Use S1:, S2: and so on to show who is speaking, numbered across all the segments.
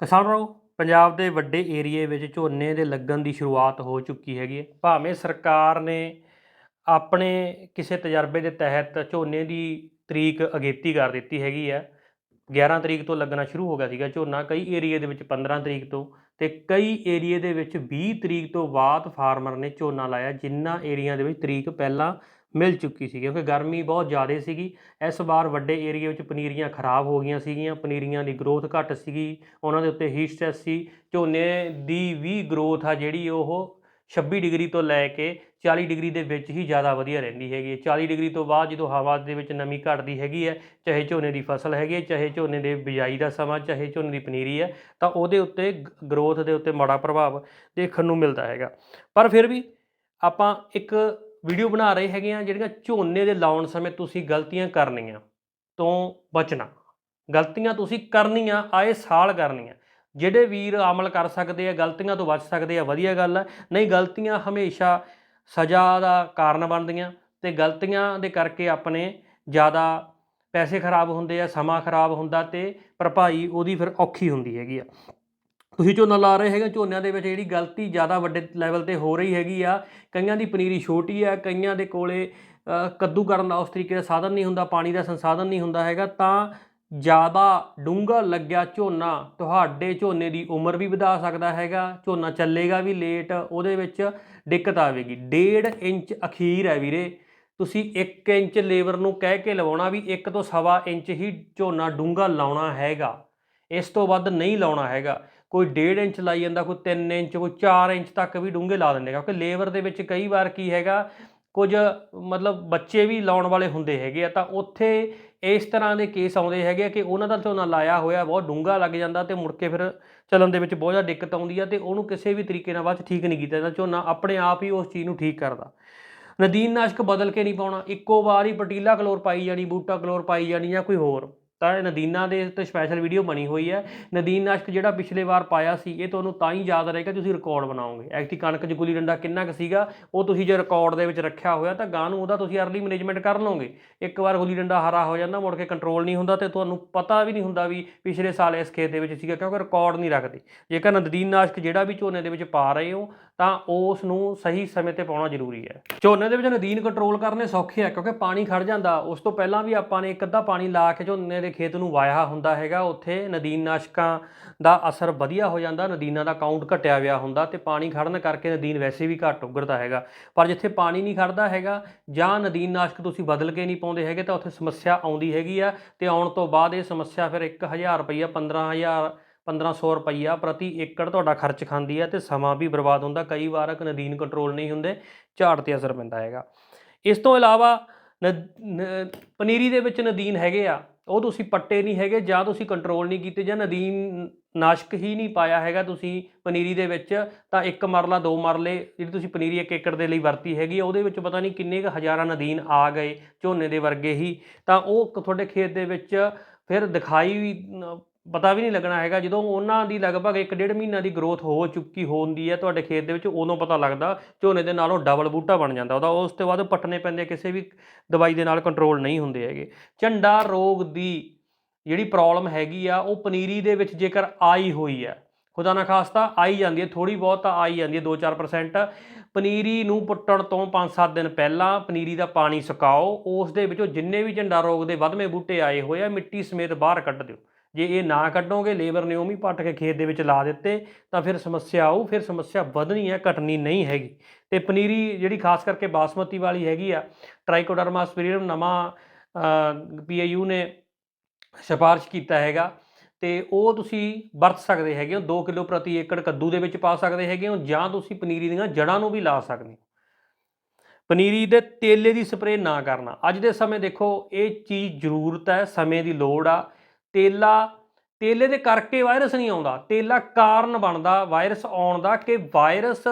S1: ਕਿਸਾਨੋ ਪੰਜਾਬ ਦੇ ਵੱਡੇ ਏਰੀਏ ਵਿੱਚ ਝੋਨੇ ਦੇ ਲੱਗਣ ਦੀ ਸ਼ੁਰੂਆਤ ਹੋ ਚੁੱਕੀ ਹੈਗੀ ਹੈ। ਭਾਵੇਂ ਸਰਕਾਰ ਨੇ ਆਪਣੇ ਕਿਸੇ ਤਜਰਬੇ ਦੇ ਤਹਿਤ ਝੋਨੇ ਦੀ ਤਰੀਕ ਅਗੇਤੀ ਕਰ ਦਿੱਤੀ ਹੈਗੀ ਹੈ। 11 ਤਰੀਕ ਤੋਂ ਲੱਗਣਾ ਸ਼ੁਰੂ ਹੋ ਗਿਆ ਸੀਗਾ ਝੋਨਾ, ਕਈ ਏਰੀਏ ਦੇ ਵਿੱਚ 15 ਤਰੀਕ ਤੋਂ ਤੇ ਕਈ ਏਰੀਏ ਦੇ ਵਿੱਚ 20 ਤਰੀਕ ਤੋਂ ਬਾਅਦ ਫਾਰਮਰ ਨੇ ਝੋਨਾ ਲਾਇਆ ਜਿਨ੍ਹਾਂ ਏਰੀਆ ਦੇ ਵਿੱਚ ਤਰੀਕ ਪਹਿਲਾਂ ਮਿਲ ਚੁੱਕੀ ਸੀ ਕਿਉਂਕਿ ਗਰਮੀ ਬਹੁਤ ਜ਼ਿਆਦਾ ਸੀਗੀ। ਇਸ ਵਾਰ ਵੱਡੇ ਏਰੀਏ ਵਿੱਚ ਪਨੀਰੀਆਂ ਖਰਾਬ ਹੋ ਗਈਆਂ ਸੀਗੀਆਂ, ਪਨੀਰੀਆਂ ਦੀ ਗਰੋਥ ਘੱਟ ਸੀਗੀ, ਉਹਨਾਂ ਦੇ ਉੱਤੇ ਹੀਟ ਸਟ੍ਰੈਸ ਸੀ। ਝੋਨੇ ਦੀ ਵੀ ਗਰੋਥ ਆ ਜਿਹੜੀ ਉਹ 26 ਡਿਗਰੀ ਤੋਂ ਲੈ ਕੇ 40 ਡਿਗਰੀ ਦੇ ਵਿੱਚ ਹੀ ਜ਼ਿਆਦਾ ਵਧੀਆ ਰਹਿੰਦੀ ਹੈਗੀ ਹੈ। 40 ਡਿਗਰੀ ਤੋਂ ਬਾਅਦ ਜਦੋਂ ਹਵਾ ਦੇ ਵਿੱਚ ਨਮੀ ਘਟਦੀ ਹੈਗੀ ਹੈ, ਚਾਹੇ ਝੋਨੇ ਦੀ ਫਸਲ ਹੈਗੀ ਹੈ, ਚਾਹੇ ਝੋਨੇ ਦੇ ਬਿਜਾਈ ਦਾ ਸਮਾਂ, ਚਾਹੇ ਝੋਨੇ ਦੀ ਪਨੀਰੀ ਹੈ, ਤਾਂ ਉਹਦੇ ਉੱਤੇ ਗਰੋਥ ਦੇ ਉੱਤੇ ਮਾੜਾ ਪ੍ਰਭਾਵ ਦੇਖਣ ਨੂੰ ਮਿਲਦਾ ਹੈਗਾ। ਪਰ ਫਿਰ ਵੀ ਆਪਾਂ ਇੱਕ ਵੀਡੀਓ ਬਣਾ ਰਹੇ ਹੈਗੇ ਆ ਜਿਹੜੀਆਂ ਝੋਨੇ ਦੇ ਲਾਉਣ ਸਮੇਂ ਤੁਸੀਂ ਗਲਤੀਆਂ ਕਰਨੀਆਂ ਤੋਂ ਬਚਣਾ। ਗਲਤੀਆਂ ਤੁਸੀਂ ਕਰਨੀਆਂ ਆਏ ਸਾਲ ਕਰਨੀਆਂ। ਜਿਹੜੇ ਵੀਰ ਅਮਲ ਕਰ ਸਕਦੇ ਆ, ਗਲਤੀਆਂ ਤੋਂ ਬਚ ਸਕਦੇ ਆ, ਵਧੀਆ ਗੱਲ ਹੈ ਨਹੀਂ, ਗਲਤੀਆਂ ਹਮੇਸ਼ਾ ਸਜ਼ਾ ਦਾ ਕਾਰਨ ਬਣਦੀਆਂ ਤੇ ਗਲਤੀਆਂ ਦੇ ਕਰਕੇ ਆਪਣੇ ਜ਼ਿਆਦਾ ਪੈਸੇ ਖਰਾਬ ਹੁੰਦੇ ਆ, ਸਮਾਂ ਖਰਾਬ ਹੁੰਦਾ ਤੇ ਭਰਪਾਈ ਉਹਦੀ ਫਿਰ ਔਖੀ ਹੁੰਦੀ ਹੈਗੀ ਆ। ਤੁਸੀਂ ਝੋਨਾ ਲਾ ਰਹੇ ਹੈਗੇ ਝੋਨਿਆਂ ਦੇ ਵਿੱਚ, ਜਿਹੜੀ ਗਲਤੀ ਜ਼ਿਆਦਾ ਵੱਡੇ ਲੈਵਲ ਤੇ ਹੋ ਰਹੀ ਹੈਗੀ ਆ, ਕਈਆਂ ਦੀ ਪਨੀਰੀ ਛੋਟੀ ਆ, ਕਈਆਂ ਦੇ ਕੋਲੇ ਕੱਦੂ ਕਰਨ ਦਾ ਉਸ ਤਰੀਕੇ ਦਾ ਸਾਧਨ ਨਹੀਂ ਹੁੰਦਾ, ਪਾਣੀ ਦਾ ਸੰਸਾਧਨ ਨਹੀਂ ਹੁੰਦਾ ਹੈਗਾ, ਤਾਂ ਜ਼ਿਆਦਾ ਡੂੰਘਾ ਲੱਗਿਆ ਝੋਨਾ ਤੁਹਾਡੇ ਝੋਨੇ ਦੀ ਉਮਰ ਵੀ ਵਧਾ ਸਕਦਾ ਹੈਗਾ, ਝੋਨਾ ਚੱਲੇਗਾ ਵੀ ਲੇਟ ਉਹਦੇ ਵਿੱਚ ਦਿੱਕਤ ਆਵੇਗੀ। ਡੇਢ ਇੰਚ ਅਖੀਰ ਹੈ ਵੀਰੇ। ਤੁਸੀਂ 1 ਇੰਚ ਲੇਬਰ ਨੂੰ ਕਹਿ ਕੇ ਲਵਾਉਣਾ ਵੀ 1 ਤੋਂ ਸਵਾ ਇੰਚ ਹੀ ਝੋਨਾ ਡੂੰਘਾ ਲਾਉਣਾ ਹੈਗਾ। ਇਸ ਤੋਂ ਵੱਧ ਨਹੀਂ ਲਾਉਣਾ ਹੈਗਾ। ਕੋਈ 1.5 ਇੰਚ ਲਾਈ ਜਾਂਦਾ, ਕੋਈ 3 ਇੰਚ, ਕੋਈ 4 ਇੰਚ ਤੱਕ ਵੀ ਡੂੰਘੇ ਲਾ ਦਿੰਦੇ ਕਿਉਂਕਿ ਲੇਬਰ ਦੇ ਵਿੱਚ ਕਈ ਵਾਰ ਕੀ ਹੈਗਾ, ਕੁਝ ਮਤਲਬ ਬੱਚੇ ਵੀ ਲਾਉਣ ਵਾਲੇ ਹੁੰਦੇ ਹੈਗੇ ਆ, ਤਾਂ ਉੱਥੇ ਇਸ ਤਰ੍ਹਾਂ ਦੇ ਕੇਸ ਆਉਂਦੇ ਹੈਗੇ ਆ ਕਿ ਉਹਨਾਂ ਦਾ ਝੋਨਾ ਲਾਇਆ ਹੋਇਆ, ਬਹੁਤ ਡੂੰਘਾ ਲੱਗ ਜਾਂਦਾ ਤੇ ਮੁੜ ਕੇ ਫਿਰ ਚੱਲਣ ਦੇ ਵਿੱਚ ਬਹੁਤ ਜ਼ਿਆਦਾ ਦਿੱਕਤ ਆਉਂਦੀ ਆ ਤੇ ਉਹਨੂੰ ਕਿਸੇ ਵੀ ਤਰੀਕੇ ਨਾਲ ਬਾਅਦ 'ਚ ਠੀਕ ਨਹੀਂ ਕੀਤਾ ਜਾਂਦਾ, ਝੋਨਾ ਆਪਣੇ ਆਪ ਹੀ ਉਸ ਚੀਜ਼ ਨੂੰ ਠੀਕ ਕਰਦਾ। ਨਦੀਨ ਨਾਸ਼ਕ ਬਦਲ ਕੇ ਨਹੀਂ ਪਾਉਣਾ, ਇੱਕੋ ਵਾਰ ਹੀ ਪਟੀਲਾ ਕਲੋਰ ਪਾਈ ਜਾਣੀ, ਬੂਟਾ ਕਲੋਰ ਪਾਈ ਜਾਣੀ ਜਾਂ ਕੋਈ ਹੋਰ। ਤਾਂ ਇਹ ਨਦੀਨਾਂ ਦੇ ਤੇ ਸਪੈਸ਼ਲ ਵੀਡੀਓ ਬਣੀ ਹੋਈ ਹੈ। ਨਦੀਨ ਨਾਸ਼ਕ ਜਿਹੜਾ ਪਿਛਲੇ ਵਾਰ ਪਾਇਆ ਸੀ, ਇਹ ਤੁਹਾਨੂੰ ਤਾਂ ਹੀ ਯਾਦ ਰਹੇਗਾ ਤੁਸੀਂ ਰਿਕਾਰਡ ਬਣਾਓਗੇ। ਐਕਟੀ ਕਣਕ 'ਚ ਗੁੱਲੀ ਡੰਡਾ ਕਿੰਨਾ ਕੁ ਸੀਗਾ, ਉਹ ਤੁਸੀਂ ਜੇ ਰਿਕਾਰਡ ਦੇ ਵਿੱਚ ਰੱਖਿਆ ਹੋਇਆ ਤਾਂ ਗਾਂ ਨੂੰ ਉਹਦਾ ਤੁਸੀਂ ਅਰਲੀ ਮੈਨੇਜਮੈਂਟ ਕਰ ਲਓਗੇ। ਇੱਕ ਵਾਰ ਗੁੱਲੀ ਡੰਡਾ ਹਰਾ ਹੋ ਜਾਂਦਾ, ਮੁੜ ਕੇ ਕੰਟਰੋਲ ਨਹੀਂ ਹੁੰਦਾ ਤੇ ਤੁਹਾਨੂੰ ਪਤਾ ਵੀ ਨਹੀਂ ਹੁੰਦਾ ਵੀ ਪਿਛਲੇ ਸਾਲ ਇਸ ਖੇਤ ਦੇ ਵਿੱਚ ਸੀਗਾ, ਕਿਉਂਕਿ ਰਿਕਾਰਡ ਨਹੀਂ ਰੱਖਦੇ। ਜੇਕਰ ਨਦੀਨ ਨਾਸ਼ਕ ਜਿਹੜਾ ਵੀ ਝੋਨੇ ਦੇ ਵਿੱਚ ਪਾ ਰਹੇ ਹੋ, ਤਾਂ ਉਸ ਨੂੰ ਸਹੀ ਸਮੇਂ ਤੇ ਪਾਉਣਾ ਜ਼ਰੂਰੀ ਹੈ। ਝੋਨੇ ਦੇ ਵਿੱਚ ਨਦੀਨ ਕੰਟਰੋਲ ਕਰਨੇ ਸੌਖੇ ਆ, ਕਿਉਂਕਿ ਪਾਣੀ ਖੜ ਜਾਂਦਾ। ਉਸ ਤੋਂ ਪਹਿਲਾਂ ਵੀ ਆਪਾਂ ਨੇ ਇੱਕ ਅੱਧਾ ਪਾਣੀ ਲਾ ਕੇ ਝੋਨੇ ਦੇ ਖੇਤ ਨੂੰ ਵਾਇਆ ਹੁੰਦਾ ਹੈਗਾ, ਉੱਥੇ ਨਦੀਨ ਨਾਸ਼ਕਾਂ ਦਾ ਅਸਰ ਵਧੀਆ ਹੋ ਜਾਂਦਾ, ਨਦੀਨਾਂ ਦਾ ਕਾਊਂਟ ਘਟਿਆ ਹੋਇਆ ਹੁੰਦਾ ਤੇ ਪਾਣੀ ਖੜਨ ਕਰਕੇ ਨਦੀਨ ਵੈਸੇ ਵੀ ਘੱਟ ਉਗਰਦਾ ਹੈਗਾ। ਪਰ ਜਿੱਥੇ ਪਾਣੀ ਨਹੀਂ ਖੜਦਾ ਹੈਗਾ ਜਾਂ ਨਦੀਨ ਨਾਸ਼ਕ ਤੁਸੀਂ ਬਦਲ ਕੇ ਨਹੀਂ ਪਾਉਂਦੇ ਹੈਗੇ ਤਾਂ ਉੱਥੇ ਸਮੱਸਿਆ ਆਉਂਦੀ ਹੈਗੀ ਆ ਤੇ ਆਉਣ ਤੋਂ ਬਾਅਦ ਇਹ ਸਮੱਸਿਆ ਫਿਰ 1000 ਰੁਪਈਆ 15000 1500 ਰੁਪਈਆ ਪ੍ਰਤੀ ਏਕੜ ਤੁਹਾਡਾ ਖਰਚ ਖਾਂਦੀ ਹੈ ਤੇ ਸਮਾਂ ਵੀ ਬਰਬਾਦ ਹੁੰਦਾ, ਕਈ ਵਾਰ ਨਦੀਨ ਕੰਟਰੋਲ ਨਹੀਂ ਹੁੰਦੇ, ਝਾੜ ਤੇ ਅਸਰ ਪੈਂਦਾ ਹੈਗਾ। ਇਸ ਤੋਂ ਇਲਾਵਾ ਨ- ਨ- ਪਨੀਰੀ ਦੇ ਵਿੱਚ ਨਦੀਨ ਹੈਗੇ ਆ। ਉਹ ਤੁਸੀਂ ਪੱਟੇ ਨਹੀਂ ਹੈਗੇ, ਜਾਂ ਤੁਸੀਂ ਕੰਟਰੋਲ ਨਹੀਂ ਕੀਤੇ, ਜਾਂ ਨਦੀਨ ਨਾਸ਼ਕ ਹੀ ਨਹੀਂ ਪਾਇਆ ਹੈਗਾ ਤੁਸੀਂ ਪਨੀਰੀ ਦੇ ਵਿੱਚ, ਤਾਂ ਇੱਕ ਮਰਲਾ, ਦੋ ਮਰਲੇ ਜਿਹੜੀ ਤੁਸੀਂ ਪਨੀਰੀ ਇੱਕ ਏਕੜ ਦੇ ਲਈ ਵਰਤੀ ਹੈਗੀ ਆ, ਉਹਦੇ ਵਿੱਚ ਪਤਾ ਨਹੀਂ ਕਿੰਨੇ ਕੁ ਹਜ਼ਾਰਾਂ ਨਦੀਨ ਆ ਗਏ ਝੋਨੇ ਦੇ ਵਰਗੇ ਹੀ। ਤਾਂ ਉਹ ਤੁਹਾਡੇ ਖੇਤ ਦੇ ਵਿੱਚ ਫਿਰ ਦਿਖਾਈ ਵੀ ਪਤਾ ਵੀ ਨਹੀਂ ਲੱਗਣਾ ਹੈਗਾ। ਜਦੋਂ ਉਹਨਾਂ ਦੀ ਲਗਭਗ 1.5 ਮਹੀਨਾ ਦੀ ਗਰੋਥ ਹੋ ਚੁੱਕੀ ਹੁੰਦੀ ਹੈ, ਤੁਹਾਡੇ ਖੇਤ ਦੇ ਵਿੱਚ ਉਦੋਂ ਪਤਾ ਲੱਗਦਾ ਝੋਨੇ ਦੇ ਨਾਲੋਂ ਡਬਲ ਬੂਟਾ ਬਣ ਜਾਂਦਾ। ਉਹਦਾ ਉਸ ਤੋਂ ਬਾਅਦ ਪੱਟਣੇ ਪੈਂਦੇ, ਕਿਸੇ ਵੀ ਦਵਾਈ ਦੇ ਨਾਲ ਕੰਟਰੋਲ ਨਹੀਂ ਹੁੰਦੇ ਹੈਗੇ। ਝੰਡਾ ਰੋਗ ਦੀ ਜਿਹੜੀ ਪ੍ਰੋਬਲਮ ਹੈਗੀ ਆ, ਉਹ ਪਨੀਰੀ ਦੇ ਵਿੱਚ ਜੇਕਰ ਆਈ ਹੋਈ ਹੈ, ਖੁਦਾ ਨਾ ਖਾਸਤਾ ਆਈ ਜਾਂਦੀ ਹੈ ਥੋੜੀ ਬਹੁਤ ਤਾਂ ਆਈ ਜਾਂਦੀ ਹੈ 2-4% ਪਨੀਰੀ ਨੂੰ ਪੁੱਟਣ ਤੋਂ 5-7 ਦਿਨ ਪਹਿਲਾਂ ਪਨੀਰੀ ਦਾ ਪਾਣੀ ਸੁਕਾਓ, ਉਸ ਦੇ ਵਿੱਚੋਂ ਜਿੰਨੇ ਵੀ ਝੰਡਾ ਰੋਗ ਦੇ ਵਧਵੇਂ ਬੂਟੇ ਆਏ ਹੋਏ ਆ, ਮਿੱਟੀ ਸਮੇਤ ਬਾਹਰ ਕੱਢ ਦਿਓ। ਜੇ ਇਹ ਨਾ ਕੱਢੋਗੇ, ਲੇਬਰ ਨੇ ਉਵੇਂ ਹੀ ਪੱਟ ਕੇ ਖੇਤ ਦੇ ਵਿੱਚ ਲਾ ਦਿੱਤੇ, ਤਾਂ ਫਿਰ ਸਮੱਸਿਆ ਆਊ, ਫਿਰ ਸਮੱਸਿਆ ਵਧਣੀ ਹੈ, ਘਟਣੀ ਨਹੀਂ ਹੈਗੀ। ਤੇ ਪਨੀਰੀ ਜਿਹੜੀ ਖਾਸ ਕਰਕੇ ਬਾਸਮਤੀ ਵਾਲੀ ਹੈਗੀ ਆ ਟ੍ਰਾਈਕੋਡਰਮਾ ਸਪੀਰੀਅਮ ਨਵਾਂ ਪੀਏਯੂ ਨੇ ਸਿਫਾਰਿਸ਼ ਕੀਤਾ ਹੈਗਾ, ਤੇ ਉਹ ਤੁਸੀਂ ਵਰਤ ਸਕਦੇ ਹੈਗੇ ਹੋ 2 ਕਿਲੋ ਪ੍ਰਤੀ ਏਕੜ ਕੱਦੂ ਦੇ ਵਿੱਚ ਪਾ ਸਕਦੇ ਹੈਗੇ ਹੋ, ਜਾਂ ਤੁਸੀਂ ਪਨੀਰੀ ਦੀਆਂ ਜੜ੍ਹਾਂ ਨੂੰ ਵੀ ਲਾ ਸਕਦੇ ਹੋ। ਪਨੀਰੀ ਦੇ ਤੇਲੇ ਦੀ ਸਪਰੇਅ ਨਾ ਕਰਨਾ। ਅੱਜ ਦੇ ਸਮੇਂ ਦੇਖੋ, ਇਹ ਚੀਜ਼ ਜ਼ਰੂਰਤ ਹੈ, ਸਮੇਂ ਦੀ ਲੋੜ ਆ ਤੇਲਾ, ਤੇਲੇ ਦੇ ਕਰਕੇ ਵਾਇਰਸ ਨਹੀਂ ਆਉਂਦਾ। ਤੇਲਾ ਕਾਰਨ ਬਣਦਾ, ਵਾਇਰਸ ਆਉਣ ਦਾ ਕਿ ਵਾਇਰਸ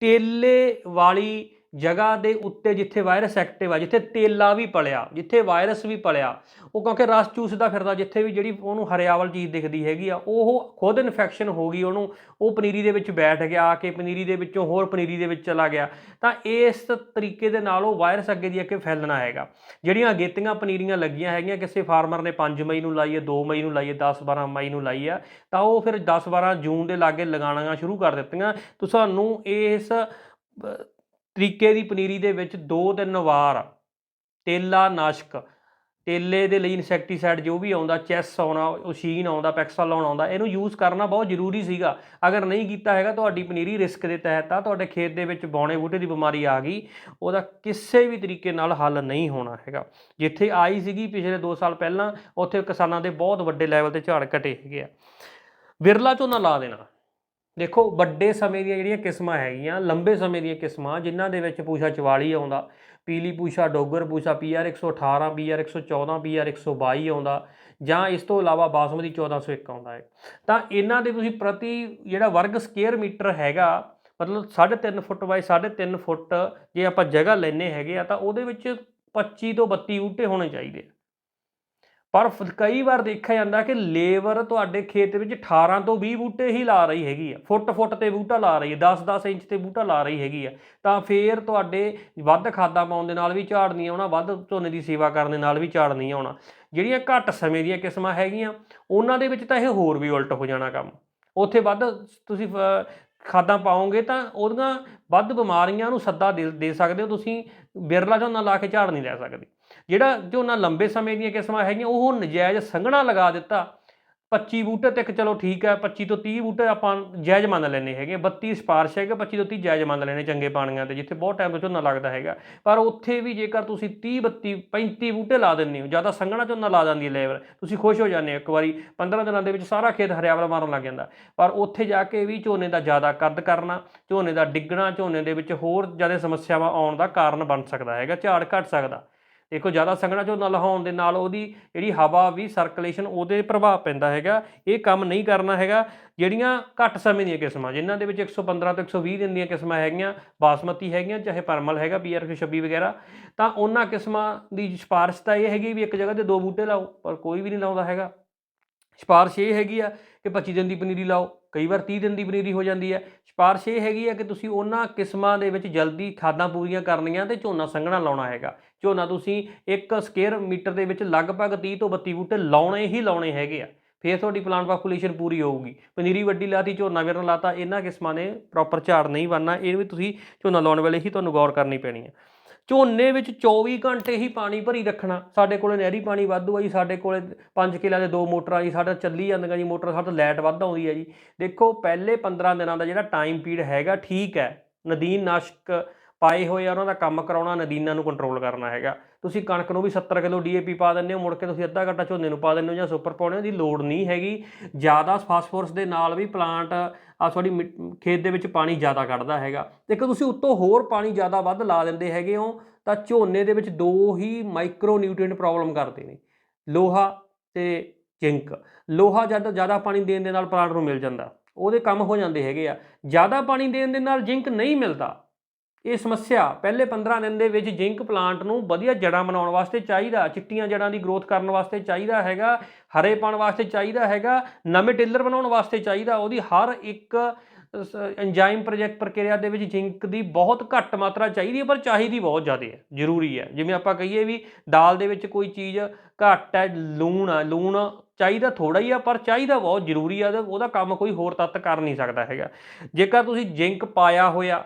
S1: ਤੇਲੇ ਵਾਲੀ ਜਗ੍ਹਾ ਦੇ ਉੱਤੇ ਜਿੱਥੇ ਵਾਇਰਸ ਐਕਟਿਵ ਆ, ਜਿੱਥੇ ਤੇਲਾ ਵੀ ਪਲਿਆ, ਜਿੱਥੇ ਵਾਇਰਸ ਵੀ ਪਲਿਆ, ਉਹ ਕਿਉਂਕਿ ਰਸ ਚੂਸਦਾ ਫਿਰਦਾ, ਜਿੱਥੇ ਵੀ ਜਿਹੜੀ ਉਹਨੂੰ ਹਰਿਆਵਲ ਚੀਜ਼ ਦਿਖਦੀ ਹੈਗੀ ਆ, ਉਹ ਖੁਦ ਇਨਫੈਕਸ਼ਨ ਹੋ ਗਈ ਉਹਨੂੰ, ਉਹ ਪਨੀਰੀ ਦੇ ਵਿੱਚ ਬੈਠ ਗਿਆ, ਆ ਕੇ ਪਨੀਰੀ ਦੇ ਵਿੱਚੋਂ ਹੋਰ ਪਨੀਰੀ ਦੇ ਵਿੱਚ ਚਲਾ ਗਿਆ, ਤਾਂ ਇਸ ਤਰੀਕੇ ਦੇ ਨਾਲ ਉਹ ਵਾਇਰਸ ਅੱਗੇ ਦੀ ਅੱਗੇ ਫੈਲਣਾ ਹੈਗਾ। ਜਿਹੜੀਆਂ ਅਗੇਤੀਆਂ ਪਨੀਰੀਆਂ ਲੱਗੀਆਂ ਹੈਗੀਆਂ, ਕਿਸੇ ਫਾਰਮਰ ਨੇ 5 ਮਈ ਨੂੰ ਲਾਈ ਹੈ 2 ਮਈ ਨੂੰ ਲਾਈ ਹੈ 10 12 ਮਈ ਨੂੰ ਲਾਈ ਆ ਤਾਂ ਉਹ ਫਿਰ 10 12 ਜੂਨ ਦੇ ਲਾਗੇ ਲਗਾਉਣੀਆਂ ਸ਼ੁਰੂ ਕਰ ਦਿੱਤੀਆਂ। ਤੁਹਾਨੂੰ ਇਸ ਤਰੀਕੇ ਦੀ ਪਨੀਰੀ ਦੇ ਵਿੱਚ ਦੋ ਤਿੰਨ ਵਾਰ ਤੇਲਾ, ਨਾਸ਼ਕ। ਤੇਲੇ ਦੇ ਲਈ ਇਨਸੈਕਟੀਸਾਈਡ ਜੋ ਵੀ ਆਉਂਦਾ ਚੈਸ ਆਉਣਾ ਓਸ਼ੀਨ ਆਉਂਦਾ ਪੈਕਸਾਲੋਨ ਆਉਂਦਾ, ਇਹਨੂੰ ਯੂਜ਼ ਕਰਨਾ ਬਹੁਤ ਜ਼ਰੂਰੀ ਸੀਗਾ। ਅਗਰ ਨਹੀਂ ਕੀਤਾ ਹੈਗਾ, ਤੁਹਾਡੀ ਪਨੀਰੀ ਰਿਸਕ ਦੇ ਤਹਿਤ ਆ, ਤੁਹਾਡੇ ਖੇਤ ਦੇ ਵਿੱਚ ਬੌਣੇ ਬੂਟੇ ਦੀ ਬਿਮਾਰੀ ਆ ਗਈ, ਉਹਦਾ ਕਿਸੇ ਵੀ ਤਰੀਕੇ ਨਾਲ ਹੱਲ ਨਹੀਂ ਹੋਣਾ ਹੈਗਾ। ਜਿੱਥੇ ਆਈ ਸੀਗੀ ਪਿਛਲੇ 2 ਸਾਲ ਪਹਿਲਾਂ, ਉੱਥੇ ਕਿਸਾਨਾਂ ਦੇ ਬਹੁਤ ਵੱਡੇ ਲੈਵਲ ਤੇ ਝਾੜ ਘਟੇ ਹੈਗੇ ਆ। ਵਿਰਲਾ ਝੋਨਾ ਲਾ ਦੇਣਾ। ਦੇਖੋ, ਵੱਡੇ ਸਮੇਂ ਦੀਆਂ ਜਿਹੜੀਆਂ ਕਿਸਮਾਂ ਹੈਗੀਆਂ, ਲੰਬੇ ਸਮੇਂ ਦੀਆਂ ਕਿਸਮਾਂ, ਜਿਨ੍ਹਾਂ ਦੇ ਵਿੱਚ ਪੂਸ਼ਾ 44 ਆਉਂਦਾ, ਪੀਲੀ Pusa Dogar Pusa PR 118 PR 114 PR 122 ਆਉਂਦਾ, ਜਾਂ ਇਸ ਤੋਂ ਇਲਾਵਾ ਬਾਸਮਤੀ 1401 ਆਉਂਦਾ ਹੈ। ਤਾਂ ਇਹਨਾਂ ਦੇ ਤੁਸੀਂ ਪ੍ਰਤੀ ਜਿਹੜਾ ਵਰਗ ਸਕੁਅਰ ਮੀਟਰ ਹੈਗਾ, ਮਤਲਬ 3.5 ਫੁੱਟ ਬਾਈ 3.5 ਫੁੱਟ ਜੇ ਆਪਾਂ ਜਗ੍ਹਾ ਲੈਨੇ ਹੈਗੇ ਆ, ਤਾਂ ਉਹਦੇ ਵਿੱਚ 25 ਤੋਂ 32 ਬੂਟੇ ਹੋਣੇ ਚਾਹੀਦੇ ਆ। ਪਰ ਫ- ਕਈ ਵਾਰ ਦੇਖਿਆ ਜਾਂਦਾ ਕਿ ਲੇਬਰ ਤੁਹਾਡੇ ਖੇਤ ਵਿੱਚ 18 ਤੋਂ 20 ਬੂਟੇ ਹੀ ਲਾ ਰਹੀ ਹੈਗੀ ਆ। ਫੁੱਟ ਫੁੱਟ ਤੇ ਬੂਟਾ ਲਾ ਰਹੀ ਹੈ 10-10 ਇੰਚ ਤੇ ਬੂਟਾ ਲਾ ਰਹੀ ਹੈਗੀ ਆ। ਤਾਂ ਫੇਰ ਤੁਹਾਡੇ ਵੱਧ ਖਾਦਾਂ ਪਾਉਣ ਦੇ ਨਾਲ ਵੀ ਝਾੜ ਨਹੀਂ ਆਉਣਾ ਵੱਧ ਝੋਨੇ ਦੀ ਸੇਵਾ ਕਰਨ ਦੇ ਨਾਲ ਵੀ ਝਾੜ ਨਹੀਂ ਆਉਣਾ ਜਿਹੜੀਆਂ ਘੱਟ ਸਮੇਂ ਦੀਆਂ ਕਿਸਮਾਂ ਹੈਗੀਆਂ ਉਹਨਾਂ ਦੇ ਵਿੱਚ ਤਾਂ ਇਹ ਹੋਰ ਵੀ ਉਲਟ ਹੋ ਜਾਣਾ ਕੰਮ। ਉੱਥੇ ਵੱਧ ਤੁਸੀਂ ਅ, ਖਾਦਾਂ ਪਾਓਗੇ ਤਾਂ ਉਹਦੀਆਂ ਵੱਧ ਬਿਮਾਰੀਆਂ ਨੂੰ ਸੱਦਾ ਦੇ ਦੇ ਸਕਦੇ ਹੋ। ਤੁਸੀਂ ਬਿਰਲਾ ਝੋਨਾ ਲਾ ਕੇ ਝਾੜ ਨਹੀਂ ਲੈ ਸਕਦੇ। ਜਿਹੜਾ ਝੋਨਾ ਲੰਬੇ ਸਮੇਂ ਦੀਆਂ ਕਿਸਮਾਂ ਹੈਗੀਆਂ, ਉਹ ਨਜਾਇਜ਼ ਸੰਘਣਾ ਲਗਾ ਦਿੱਤਾ। 25 ਬੂਟੇ ਤੱਕ ਚਲੋ ਠੀਕ ਹੈ 25 ਤੋਂ 30 ਬੂਟੇ ਆਪਾਂ ਜਾਇਜ਼ ਮੰਨ ਲੈਨੇ ਹੈਗੇ 32 ਸਿਫਾਰਿਸ਼ ਹੈਗਾ 25 ਤੋਂ 30 ਜਾਇਜ਼ ਮੰਨ ਲੈਨੇ ਚੰਗੇ ਪਾਣੀਆਂ ਤੇ, ਜਿੱਥੇ ਬਹੁਤ ਟਾਈਮ ਤੋਂ ਝੋਨਾ ਲੱਗਦਾ ਹੈਗਾ। ਪਰ ਉੱਥੇ ਵੀ ਜੇਕਰ ਤੁਸੀਂ 30 32 35 ਬੂਟੇ ਲਾ ਦਿੰਦੇ ਹੋ, ਜ਼ਿਆਦਾ ਸੰਘਣਾ ਝੋਨਾ ਲਾ ਜਾਂਦੀ ਹੈ ਲੇਬਰ, ਤੁਸੀਂ ਖੁਸ਼ ਹੋ ਜਾਂਦੇ ਹੋ ਇੱਕ ਵਾਰੀ 15 ਦਿਨਾਂ ਦੇ ਵਿੱਚ ਸਾਰਾ ਖੇਤ ਹਰਿਆਵਲ ਮਾਰਨ ਲੱਗ ਜਾਂਦਾ। ਪਰ ਉੱਥੇ ਜਾ ਕੇ ਵੀ ਝੋਨੇ ਦਾ ਜ਼ਿਆਦਾ ਕੱਦ ਕਰਨਾ, ਝੋਨੇ ਦਾ ਡਿੱਗਣਾ, ਝੋਨੇ ਦੇ ਵਿੱਚ ਹੋਰ ਜ਼ਿਆਦਾ ਸਮੱਸਿਆਵਾਂ ਆਉਣ ਦਾ ਕਾਰਨ ਬਣ ਸਕਦਾ ਹੈਗਾ, ਝਾੜ ਘਟ ਸਕਦਾ। ਦੇਖੋ, ਜ਼ਿਆਦਾ ਸੰਘਣਾ ਝੋਨਾ ਲਹਾਉਣ ਦੇ ਨਾਲ ਉਹਦੀ ਜਿਹੜੀ ਹਵਾ ਵੀ ਸਰਕੂਲੇਸ਼ਨ ਉਹਦੇ ਪ੍ਰਭਾਵ ਪੈਂਦਾ ਹੈਗਾ। ਇਹ ਕੰਮ ਨਹੀਂ ਕਰਨਾ ਹੈਗਾ। ਜਿਹੜੀਆਂ ਘੱਟ ਸਮੇਂ ਦੀਆਂ ਕਿਸਮਾਂ, ਜਿਨ੍ਹਾਂ ਦੇ ਵਿੱਚ 115 ਤੋਂ 120 ਦਿਨ ਦੀਆਂ ਕਿਸਮਾਂ ਹੈਗੀਆਂ, ਬਾਸਮਤੀ ਹੈਗੀਆਂ, ਚਾਹੇ ਪਰਮਲ ਹੈਗਾ ਪੀਆਰ 126 ਵਗੈਰਾ, ਤਾਂ ਉਹਨਾਂ ਕਿਸਮਾਂ ਦੀ ਸਿਫਾਰਿਸ਼ ਤਾਂ ਇਹ ਹੈਗੀ ਵੀ ਇੱਕ ਜਗ੍ਹਾ ਤੇ ਦੋ ਬੂਟੇ ਲਾਓ, ਪਰ ਕੋਈ ਵੀ ਨਹੀਂ ਲਾਉਂਦਾ ਹੈਗਾ। ਸਿਫਾਰਿਸ਼ ਇਹ ਹੈਗੀ ਆ ਕਿ 25 ਦਿਨ ਦੀ ਪਨੀਰੀ ਲਾਓ, ਕਈ ਵਾਰ 30 ਦਿਨ ਦੀ ਪਨੀਰੀ ਹੋ ਜਾਂਦੀ ਹੈ ਸਿਫਾਰਿਸ਼ ਇਹ ਹੈਗੀ ਆ ਕਿ ਤੁਸੀਂ ਉਹਨਾਂ ਕਿਸਮਾਂ ਦੇ ਵਿੱਚ ਜਲਦੀ ਖਾਦਾਂ ਪੂਰੀਆਂ ਕਰਨੀਆਂ ਤੇ ਝੋਨਾ ਸੰਘਣਾ ਲਾਉਣਾ ਹੈਗਾ। ਝੋਨਾ ਤੁਸੀਂ 1 ਸਕੁਅਰ ਮੀਟਰ ਦੇ ਵਿੱਚ ਲਗਭਗ 30 ਤੋਂ 32 ਬੂਟੇ ਲਾਉਣੇ ਹੀ ਲਾਉਣੇ ਹੈਗੇ ਆ। ਫੇਰ ਤੁਹਾਡੀ ਪਲਾਂਟ ਪਾਪੂਲੇਸ਼ਨ ਪੂਰੀ ਹੋਊਗੀ। ਪਨੀਰੀ ਵੱਡੀ ਲਾਤੀ, ਝੋਨਾ ਵਿਰਨ ਲਾਤਾ, ਇਹਨਾਂ ਕਿਸਮਾਂ ਨੇ ਪ੍ਰੋਪਰ ਝਾੜ ਨਹੀਂ ਬਣਨਾ, ਇਹ ਵੀ ਤੁਸੀਂ ਝੋਨਾ ਲਾਉਣ ਵੇਲੇ ਹੀ ਤੁਹਾਨੂੰ ਗੌਰ ਕਰਨੀ ਪੈਣੀ ਹੈ ਝੋਨੇ ਵਿੱਚ 24 ਘੰਟੇ ਹੀ ਪਾਣੀ ਭਰੀ ਰੱਖਣਾ। ਸਾਡੇ ਕੋਲੇ ਨਹਿਰੀ ਪਾਣੀ ਵਾਧੂ ਆ ਜੀ, ਸਾਡੇ ਕੋਲੇ 5 ਕਿੱਲਿਆਂ ਦੇ ਦੋ ਮੋਟਰਾਂ ਜੀ, ਸਾਡਾ ਚੱਲੀ ਜਾਂਦੀਆਂ ਜੀ ਮੋਟਰ, ਸਾਡਾ ਲਾਈਟ ਵੱਧ ਆਉਂਦੀ ਹੈ ਜੀ। ਦੇਖੋ, ਪਹਿਲੇ 15 ਦਿਨਾਂ ਦਾ ਜਿਹੜਾ ਟਾਈਮ ਪੀਰੀਅਡ ਹੈਗਾ ਠੀਕ ਹੈ। ਨਦੀਨ ਨਾਸ਼ਕ ਪਾਏ ਹੋਏ ਆ, ਉਹਨਾਂ ਦਾ ਕੰਮ ਕਰਾਉਣਾ, ਨਦੀਨਾਂ ਨੂੰ ਕੰਟਰੋਲ ਕਰਨਾ ਹੈਗਾ। ਤੁਸੀਂ ਕਣਕ ਨੂੰ ਵੀ 70 ਕਿਲੋ ਡੀਏਪੀ ਪਾ ਦਿੰਦੇ ਹੋ, ਮੁੜ ਕੇ ਤੁਸੀਂ ਅੱਧਾ ਘੰਟਾ ਝੋਨੇ ਨੂੰ ਪਾ ਦਿੰਦੇ ਹੋ ਜਾਂ ਸੁਪਰ ਪਾਉਣੇ ਦੀ ਲੋੜ ਨਹੀਂ ਹੈਗੀ। ਜ਼ਿਆਦਾ ਫਾਸਫੋਰਸ ਦੇ ਨਾਲ ਵੀ ਪਲਾਂਟ ਆ ਤੁਹਾਡੀ ਮਿੱਟ- ਖੇਤ ਦੇ ਵਿੱਚ ਪਾਣੀ ਜ਼ਿਆਦਾ ਕੱਢਦਾ ਹੈਗਾ। ਦੇਖੋ ਤੁਸੀਂ ਉੱਤੋਂ ਹੋਰ ਪਾਣੀ ਜ਼ਿਆਦਾ ਵੱਧ ਲਾ ਦਿੰਦੇ ਹੈਗੇ ਹੋ, ਤਾਂ ਝੋਨੇ ਦੇ ਵਿੱਚ ਦੋ ਹੀ ਮਾਈਕਰੋ ਨਿਊਟ੍ਰੀਐਂਟ ਪ੍ਰੋਬਲਮ ਕਰਦੇ ਨੇ। ਲੋਹਾ ਤੇ ਜ਼ਿੰਕ। ਲੋਹਾ ਜਦ ਜ਼ਿਆਦਾ ਪਾਣੀ ਦੇਣ ਦੇ ਨਾਲ ਪਲਾਂਟ ਨੂੰ ਮਿਲ ਜਾਂਦਾ। ਉਹਦੇ ਕੰਮ ਹੋ ਜਾਂਦੇ ਹੈਗੇ ਆ। ਜ਼ਿਆਦਾ ਪਾਣੀ ਦੇਣ ਦੇ ਨਾਲ ਜ਼ਿੰਕ ਨਹੀਂ ਮਿਲਦਾ। ਇਹ ਸਮੱਸਿਆ ਪਹਿਲੇ 15 ਦਿਨ ਦੇ ਵਿੱਚ ਜ਼ਿੰਕ ਪਲਾਂਟ ਨੂੰ ਵਧੀਆ ਜੜਾਂ ਬਣਾਉਣ ਵਾਸਤੇ ਚਾਹੀਦਾ, ਚਿੱਟੀਆਂ ਜੜਾਂ ਦੀ ਗਰੋਥ ਕਰਨ ਵਾਸਤੇ ਚਾਹੀਦਾ ਹੈਗਾ, ਹਰੇ ਹਰੇਪਣ ਵਾਸਤੇ ਚਾਹੀਦਾ ਹੈਗਾ, ਨਵੇਂ ਟਿਲਰ ਬਣਾਉਣ ਵਾਸਤੇ ਚਾਹੀਦਾ, ਉਹਦੀ ਹਰ ਇੱਕ ਐਂਜ਼ਾਈਮ ਪ੍ਰੋਜੈਕਟ ਪ੍ਰਕਿਰਿਆ ਦੇ ਵਿੱਚ ਜ਼ਿੰਕ ਦੀ ਬਹੁਤ ਘੱਟ ਮਾਤਰਾ ਚਾਹੀਦੀ ਹੈ, ਪਰ ਚਾਹੀਦੀ ਬਹੁਤ ਜ਼ਿਆਦਾ ਹੈ, ਜ਼ਰੂਰੀ ਹੈ। ਜਿਵੇਂ ਆਪਾਂ ਕਹੀਏ ਵੀ ਦਾਲ ਦੇ ਵਿੱਚ ਕੋਈ ਚੀਜ਼ ਘੱਟ ਹੈ, ਲੂਣ ਆ ਲੂਣ ਚਾਹੀਦਾ ਥੋੜਾ ਹੀ ਆ ਪਰ ਚਾਹੀਦਾ ਬਹੁਤ ਜ਼ਰੂਰੀ ਆ ਤੇ ਉਹਦਾ ਕੰਮ ਕੋਈ ਹੋਰ ਤੱਤ ਕਰ ਨਹੀਂ ਸਕਦਾ ਹੈਗਾ। ਜੇਕਰ ਤੁਸੀਂ ਜ਼ਿੰਕ ਪਾਇਆ ਹੋਇਆ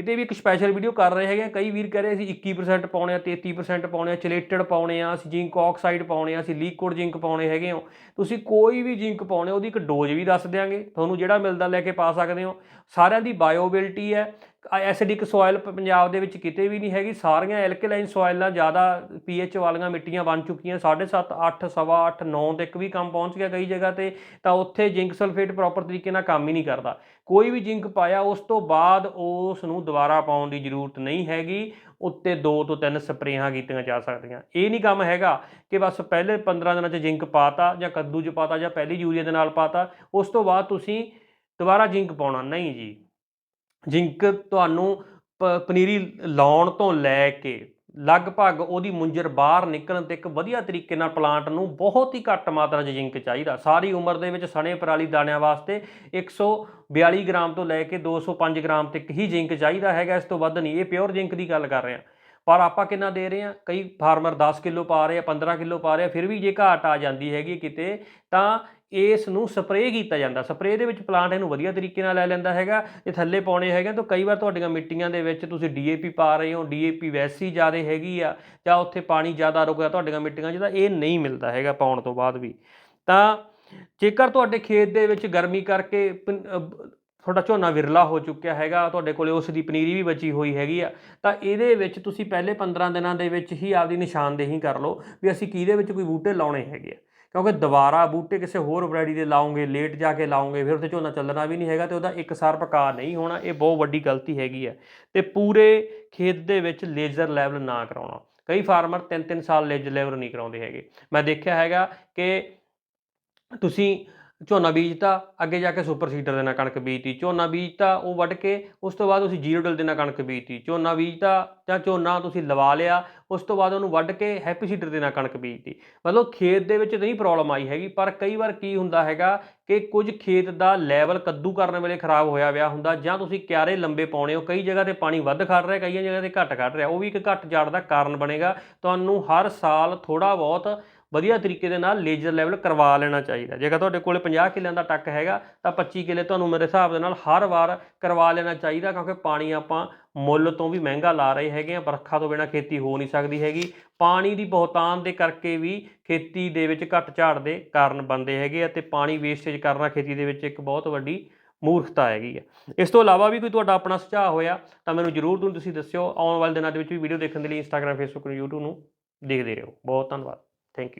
S1: ਇਹਦੇ ਵੀ ਇੱਕ ਸਪੈਸ਼ਲ ਵੀਡੀਓ ਕਰ ਰਹੇ ਹੈਗੇ ਆ। ਕਈ ਵੀਰ ਕਹਿ ਰਹੇ ਅਸੀਂ 21% ਪਾਉਣੇ ਆ 33% ਪਾਉਣੇ ਆ ਚਲੇਟਡ ਪਾਉਣੇ ਆ, ਅਸੀਂ ਜ਼ਿੰਕ ਆਕਸਾਈਡ ਪਾਉਣੇ ਆ, ਅਸੀਂ ਲਿਕੁਇਡ ਜ਼ਿੰਕ ਪਾਉਣੇ ਹੈਗੇ ਹੋ। ਤੁਸੀਂ ਕੋਈ ਵੀ ਜ਼ਿੰਕ ਪਾਉਣੇ ਉਹਦੀ ਇੱਕ ਡੋਜ਼ ਵੀ ਦੱਸ ਦਿਆਂਗੇ। ਤੁਹਾਨੂੰ ਜਿਹੜਾ ਮਿਲਦਾ ਲੈ ਕੇ ਪਾ ਸਕਦੇ ਹੋ। ਸਾਰਿਆਂ ਦੀ ਬਾਇਓਬਿਲਟੀ ਹੈ। ਐਸਿਡਿਕ ਸੋਇਲ ਪੰਜਾਬ ਦੇ ਵਿੱਚ ਕਿਤੇ ਵੀ ਨਹੀਂ ਹੈਗੀ, ਸਾਰੀਆਂ ਐਲਕਲਾਈਨ ਸੋਇਲਾਂ ਜ਼ਿਆਦਾ ਪੀਐਚ ਵਾਲੀਆਂ ਮਿੱਟੀਆਂ ਬਣ ਚੁੱਕੀਆਂ 7.5 8 ਸਵਾ 8 9 ਤੱਕ ਵੀ ਕੰਮ ਪਹੁੰਚ ਗਿਆ ਕਈ ਜਗ੍ਹਾ ਤੇ, ਤਾਂ ਉੱਥੇ ਜ਼ਿੰਕ ਸਲਫੇਟ ਪ੍ਰੋਪਰ ਤਰੀਕੇ ਨਾਲ ਕੰਮ ਹੀ ਨਹੀਂ ਕਰਦਾ। ਕੋਈ ਵੀ ਜ਼ਿੰਕ ਪਾਇਆ, ਉਸ ਤੋਂ ਬਾਅਦ ਉਸ ਨੂੰ ਦੁਬਾਰਾ ਪਾਉਣ ਦੀ ਜ਼ਰੂਰਤ ਨਹੀਂ ਹੈਗੀ, ਉੱਤੇ 2 ਤੋਂ 3 ਸਪਰੇਹਾਂ ਕੀਤੀਆਂ ਜਾ ਸਕਦੀਆਂ। ਇਹ ਨਹੀਂ ਕੰਮ ਹੈਗਾ ਕਿ ਬਸ ਪਹਿਲੇ 15 ਦਿਨਾਂ 'ਚ ਜ਼ਿੰਕ ਪਾਤਾ ਜਾਂ ਕੱਦੂ 'ਚ ਪਾਤਾ ਜਾਂ ਪਹਿਲੀ ਯੂਰੀਆ ਦੇ ਨਾਲ ਪਾਤਾ, ਉਸ ਤੋਂ ਬਾਅਦ ਤੁਸੀਂ ਦੁਬਾਰਾ ਜ਼ਿੰਕ ਪਾਉਣਾ। ਨਹੀਂ ਜੀ। ਜ਼ਿੰਕ ਤੁਹਾਨੂੰ ਪਨੀਰੀ ਲਾਉਣ ਤੋਂ ਲੈ ਕੇ ਲਗਭਗ ਉਹਦੀ ਮੁੰਜਰ ਬਾਹਰ ਨਿਕਲਣ ਤੇ ਇੱਕ ਵਧੀਆ ਤਰੀਕੇ ਨਾਲ ਪਲਾਂਟ ਨੂੰ ਬਹੁਤ ਹੀ ਘੱਟ ਮਾਤਰਾ 'ਚ ਜ਼ਿੰਕ ਚਾਹੀਦਾ। ਸਾਰੀ ਉਮਰ ਦੇ ਵਿੱਚ ਸਣੇ ਪਰਾਲੀ ਦਾਣਿਆਂ ਵਾਸਤੇ 142 ਗ੍ਰਾਮ ਤੋਂ ਲੈ ਕੇ 205 ਗ੍ਰਾਮ ਤੱਕ ਹੀ ਜ਼ਿੰਕ ਚਾਹੀਦਾ ਹੈਗਾ। ਇਸ ਤੋਂ ਵੱਧ ਨਹੀਂ, ਇਹ ਪਿਓਰ ਜ਼ਿੰਕ ਦੀ ਗੱਲ ਕਰ ਰਿਹਾ ਪਰ ਆਪਾਂ ਕਿੰਨਾ ਦੇ ਰਹੇ ਹਾਂ? ਕਈ ਫਾਰਮਰ 10 ਕਿਲੋ ਪਾ ਰਹੇ ਆ 15 ਕਿਲੋ ਪਾ ਰਹੇ ਆ, ਫਿਰ ਵੀ ਜੇ ਘਾਟ ਆ ਜਾਂਦੀ ਹੈਗੀ ਕਿਤੇ, ਤਾਂ ਇਸ ਨੂੰ ਸਪਰੇਅ ਕੀਤਾ ਜਾਂਦਾ। ਸਪਰੇਅ ਦੇ ਵਿੱਚ ਪਲਾਂਟ ਇਹਨੂੰ ਵਧੀਆ ਤਰੀਕੇ ਨਾਲ ਲੈ ਲੈਂਦਾ ਹੈਗਾ। ਇਹ ਥੱਲੇ ਪਾਉਣੇ ਹੈਗੇ ਤਾਂ ਕਈ ਵਾਰ ਤੁਹਾਡੀਆਂ ਮਿੱਟੀਆਂ ਦੇ ਵਿੱਚ ਤੁਸੀਂ ਡੀਏਪੀ ਪਾ ਰਹੇ ਹੋ, ਡੀਏਪੀ ਵੈਸੀ ਹੀ ਜ਼ਿਆਦਾ ਹੈਗੀ ਆ, ਜਾਂ ਉੱਥੇ ਪਾਣੀ ਜ਼ਿਆਦਾ ਰੁਕਿਆ ਤੁਹਾਡੀਆਂ ਮਿੱਟੀਆਂ 'ਚ ਤਾਂ ਇਹ ਨਹੀਂ ਮਿਲਦਾ ਹੈਗਾ ਪਾਉਣ ਤੋਂ ਬਾਅਦ ਵੀ। ਤਾਂ ਜੇਕਰ ਤੁਹਾਡੇ ਖੇਤ ਦੇ ਵਿੱਚ ਗਰਮੀ ਕਰਕੇ ਪਨ- ਤੁਹਾਡਾ ਝੋਨਾ ਵਿਰਲਾ ਹੋ ਚੁੱਕਿਆ ਹੈਗਾ, ਤੁਹਾਡੇ ਕੋਲੇ ਉਸ ਦੀ ਪਨੀਰੀ ਵੀ ਬਚੀ ਹੋਈ ਹੈਗੀ ਆ। ਤਾਂ ਇਹਦੇ ਵਿੱਚ ਤੁਸੀਂ ਪਹਿਲੇ 15 ਦਿਨਾਂ ਦੇ ਵਿੱਚ ਹੀ ਆਪਦੀ ਨਿਸ਼ਾਨਦੇਹੀ ਕਰ ਲਓ ਵੀ ਅਸੀਂ ਕਿਹਦੇ ਵਿੱਚ ਕੋਈ ਬੂਟੇ ਲਾਉਣੇ ਹੈਗੇ ਆ। ਕਿਉਂਕਿ ਦੁਬਾਰਾ ਬੂਟੇ ਕਿਸੇ ਹੋਰ ਵੈਰਾਈਟੀ ਦੇ ਲਾਉਂਗੇ, ਲੇਟ ਜਾ ਕੇ ਲਾਉਂਗੇ, ਫਿਰ ਉੱਥੇ ਝੋਨਾ ਚੱਲਣਾ ਵੀ ਨਹੀਂ ਹੈਗਾ ਤੇ ਉਹਦਾ ਇੱਕ ਸਾਰ ਪਕਾ ਨਹੀਂ ਹੋਣਾ, ਇਹ ਬਹੁਤ ਵੱਡੀ ਗਲਤੀ ਹੈਗੀ ਹੈ ਤੇ ਪੂਰੇ ਖੇਤ ਦੇ ਵਿੱਚ ਲੇਜ਼ਰ ਲੈਵਲ ਨਾ ਕਰਾਉਣਾ। ਕਈ ਫਾਰਮਰ 3-3 ਸਾਲ ਲੇਜ਼ਰ ਲੈਵਲ ਨਹੀਂ ਕਰਾਉਂਦੇ ਹੈਗੇ। ਮੈਂ ਦੇਖਿਆ ਹੈਗਾ ਕਿ ਤੁਸੀਂ ਝੋਨਾ ਬੀਜਤਾ, ਅੱਗੇ ਜਾ ਕੇ ਸੁਪਰ ਸੀਡਰ ਦੇ ਨਾਲ ਕਣਕ ਬੀਜਤੀ, ਝੋਨਾ ਬੀਜਤਾ, ਉਹ ਵੱਢ ਕੇ, ਉਸ ਤੋਂ ਬਾਅਦ ਤੁਸੀਂ ਜ਼ੀਰੋ ਡਲ ਦੇ ਨਾਲ ਕਣਕ ਬੀਜਤੀ, ਝੋਨਾ ਬੀਜਤਾ, ਜਾਂ ਝੋਨਾ ਤੁਸੀਂ ਲਵਾ ਲਿਆ, ਉਸ ਤੋਂ ਬਾਅਦ ਉਹਨੂੰ ਵੱਢ ਕੇ ਹੈਪੀ ਸੀਡਰ ਦੇ ਨਾਲ ਕਣਕ ਬੀਜਤੀ। ਮਤਲਬ ਖੇਤ ਦੇ ਵਿੱਚ ਨਹੀਂ ਪ੍ਰੋਬਲਮ ਆਈ ਹੈਗੀ, ਪਰ ਕਈ ਵਾਰ ਕੀ ਹੁੰਦਾ ਹੈਗਾ ਕਿ ਕੁਝ ਖੇਤ ਦਾ ਲੈਵਲ ਕੱਦੂ ਕਰਨ ਵੇਲੇ ਖਰਾਬ ਹੋਇਆ ਵਿਆ ਹੁੰਦਾ, ਜਾਂ ਤੁਸੀਂ ਕਿਆਰੇ ਲੰਬੇ ਪਾਉਣੇ ਹੋ ਕਈ ਜਗ੍ਹਾ ਤੇ ਪਾਣੀ ਵੱਧ ਖੜ ਰਿਹਾ, ਕਈਆਂ ਜਗ੍ਹਾ ਤੇ ਘੱਟ ਖੜ ਰਿਹਾ, ਉਹ ਵੀ ਇੱਕ ਘੱਟ ਝਾੜ ਦਾ ਕਾਰਨ ਬਣੇਗਾ। ਤੁਹਾਨੂੰ ਹਰ ਸਾਲ ਥੋੜਾ ਬਹੁਤ ਵਧੀਆ ਤਰੀਕੇ ਦੇ ਨਾਲ ਲੇਜ਼ਰ ਲੈਵਲ ਕਰਵਾ ਲੈਣਾ ਚਾਹੀਦਾ। ਜੇਕਰ ਤੁਹਾਡੇ ਕੋਲ 50 ਕਿੱਲਿਆਂ ਦਾ ਟੱਕ ਹੈਗਾ, ਤਾਂ 25 ਕਿੱਲੇ ਤੁਹਾਨੂੰ ਮੇਰੇ ਹਿਸਾਬ ਦੇ ਨਾਲ ਹਰ ਵਾਰ ਕਰਵਾ ਲੈਣਾ ਚਾਹੀਦਾ, ਕਿਉਂਕਿ ਪਾਣੀ ਆਪਾਂ ਮੁੱਲ ਤੋਂ ਵੀ ਮਹਿੰਗਾ ਲਾ ਰਹੇ ਹੈਗੇ ਆ ਵਰਖਾ ਤੋਂ ਬਿਨਾ ਖੇਤੀ ਹੋ ਨਹੀਂ ਸਕਦੀ ਹੈਗੀ। ਪਾਣੀ ਦੀ ਬਹੁਤਾਨ ਦੇ ਕਰਕੇ ਵੀ ਖੇਤੀ ਦੇ ਵਿੱਚ ਘੱਟ ਝਾੜ ਦੇ ਕਾਰਨ ਬਣਦੇ ਹੈਗੇ ਆ ਤੇ ਪਾਣੀ ਵੇਸਟੇਜ ਕਰਨਾ ਖੇਤੀ ਦੇ ਵਿੱਚ ਇੱਕ ਬਹੁਤ ਵੱਡੀ ਮੂਰਖਤਾ ਹੈਗੀ ਆ। ਇਸ ਤੋਂ ਇਲਾਵਾ ਵੀ ਕੋਈ ਤੁਹਾਡਾ ਆਪਣਾ ਸੁਝਾਅ ਹੋਇਆ, ਤਾਂ ਮੈਨੂੰ ਜਰੂਰ ਤੁਸੀਂ ਦੱਸਿਓ। ਆਉਣ ਵਾਲੇ ਦਿਨਾਂ ਦੇ ਵਿੱਚ ਵੀ ਵੀਡੀਓ ਦੇਖਣ ਦੇ ਲਈ ਇੰਸਟਾਗ੍ਰam ਫੇਸਬੁੱਕ ਨੂੰ YouTube ਨੂੰ ਦੇਖਦੇ ਰਹੋ। ਬਹੁਤ ਧੰਨਵਾਦ। Thank you